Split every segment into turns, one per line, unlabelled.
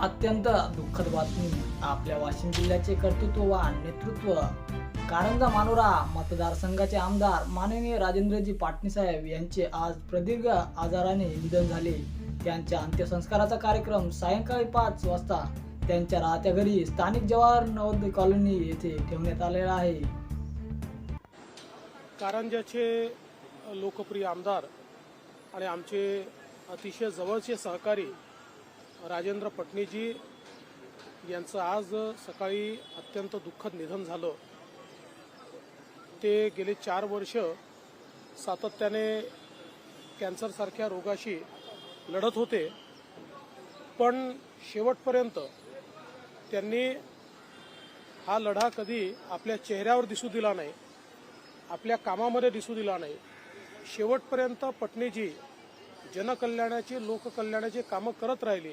अत्यंत दुःखद बातमी. आपल्या वाशिम जिल्ह्याचे कर्तृत्ववान नेतृत्व. कारंजा मानोरा मतदारसंघाचे आमदार माननीय राजेंद्रजी पाटणीसाहेब यांचे आज प्रदीर्घ आजाराने निधन झाले. त्यांच्या अंत्यसंस्काराचा कार्यक्रम सायंकाळी पाच वाजता त्यांच्या राहत्या घरी स्थानिक जवाहर नवोदय कॉलनी येथे ठेवण्यात आलेला आहे.
कारंजाचे लोकप्रिय आमदार आणि आमचे अतिशय जवळचे सहकारी राजेंद्र पटणीजी यांचं आज सकाळी अत्यंत दुःखद निधन झालं. ते गेले चार वर्ष सातत्याने कॅन्सरसारख्या रोगाशी लढत होते. पण शेवटपर्यंत त्यांनी हा लढा कधी आपल्या चेहऱ्यावर दिसू दिला नाही आपल्या कामामध्ये दिसू दिला नाही. शेवटपर्यंत पटणीजी जनकल्याणाची लोककल्याणाची कामं करत राहिली.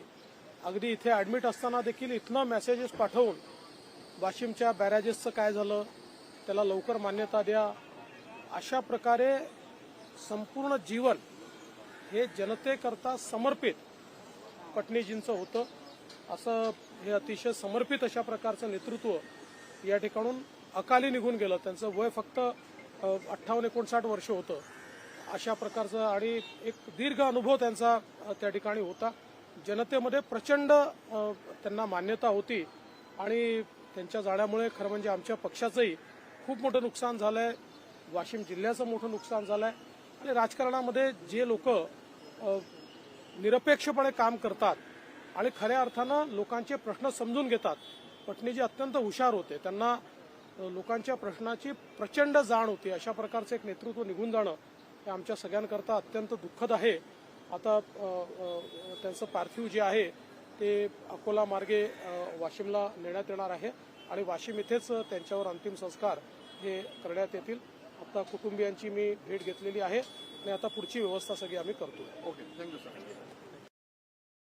अगदी इथे ॲडमिट असताना देखील इथनं मेसेजेस पाठवून वाशिमच्या बॅरेजेसचं काय झालं त्याला लवकर मान्यता द्या. अशा प्रकारे संपूर्ण जीवन हे जनतेकरता समर्पित पटनीजींचं होतं. असं हे अतिशय समर्पित अशा प्रकारचं नेतृत्व या ठिकाणून अकाली निघून गेलं. त्यांचं वय फक्त अठ्ठावन्न एकोणसाठ वर्ष होतं. अशा प्रकारचं आणि एक दीर्घ अनुभव त्यांचा त्या ठिकाणी होता. जनतेमध्ये प्रचंड त्यांना मान्यता होती आणि त्यांच्या जाण्यामुळे खरं म्हणजे आमच्या पक्षाचंही खूप मोठं नुकसान झालंय. वाशिम जिल्ह्याचं मोठं नुकसान झालंय. आणि राजकारणामध्ये जे लोक निरपेक्षपणे काम करतात आणि खऱ्या अर्थानं लोकांचे प्रश्न समजून घेतात. पटणीजी अत्यंत हुशार होते. त्यांना लोकांच्या प्रश्नाची प्रचंड जाण होती. अशा प्रकारचं एक नेतृत्व निघून जाणं हे आमच्या सगळ्यांकरता अत्यंत दुःखद आहे. आता त्यांचं पार्थिव जे आहे ते अकोला मार्गे वाशिमला नेण्यात येणार आहे आणि वाशिम इथेच त्यांच्यावर अंतिम संस्कार हे करण्यात येतील. आता कुटुंबियांची मी भेट घेतलेली आहे आणि आता पुढची व्यवस्था सगळी आम्ही करतो.
Okay thank you sir.